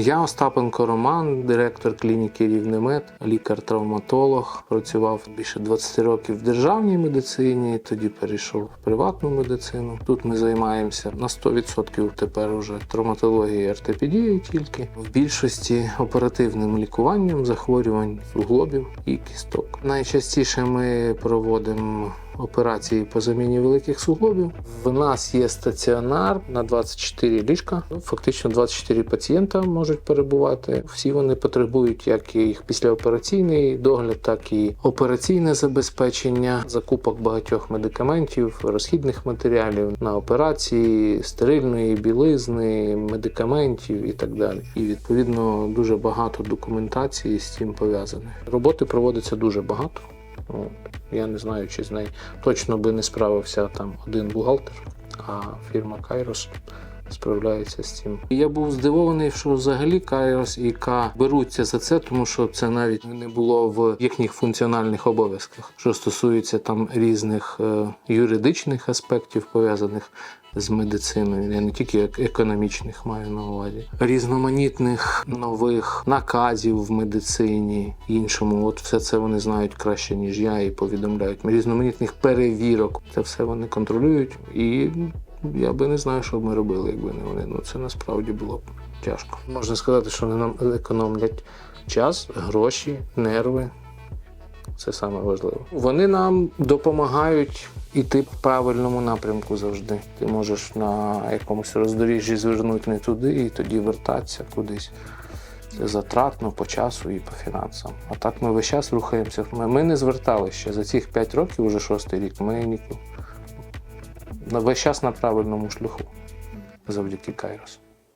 Я Остапенко Роман, директор клініки Рівнемед, лікар-травматолог. Працював більше 20 років в державній медицині, тоді перейшов в приватну медицину. Тут ми займаємося на 100% тепер уже травматологією ортопедією тільки. В більшості оперативним лікуванням захворювань суглобів і кісток. Найчастіше ми проводимо операції по заміні великих суглобів. В нас є стаціонар на 24 ліжка. Ну, Фактично 24 пацієнта можуть перебувати. Всі вони потребують як і їх післяопераційний догляд, так і операційне забезпечення, закупок багатьох медикаментів, розхідних матеріалів на операції, стерильної білизни, медикаментів і так далі. І відповідно дуже багато документації з цим пов'язаних. Роботи проводиться дуже багато. От. Я не знаю, чи з нею точно би не справився там один бухгалтер, а фірма Кайрос справляється з цим. Я був здивований, що взагалі Кайрос і К беруться за це, тому що це навіть не було в їхніх функціональних обов'язках, що стосується там різних е, юридичних аспектів пов'язаних. З медициною, я не тільки ек- економічних маю на увазі, різноманітних нових наказів в медицині, іншому. От все це вони знають краще, ніж я, і повідомляють. Різноманітних перевірок. Це все вони контролюють. І я би не знаю, що б ми робили, якби не вони. Ну це насправді було б тяжко. Можна сказати, що вони нам економлять час, гроші, нерви. Це саме важливо. Вони нам допомагають іти в правильному напрямку завжди. Ти можеш на якомусь роздоріжжі звернути не туди і тоді вертатися кудись. Це затратно по часу і по фінансам. А так ми весь час рухаємося. Ми, не звертали ще за цих 5 років, уже шостий рік. Ми ні, на весь час на правильному шляху завдяки Кайросу.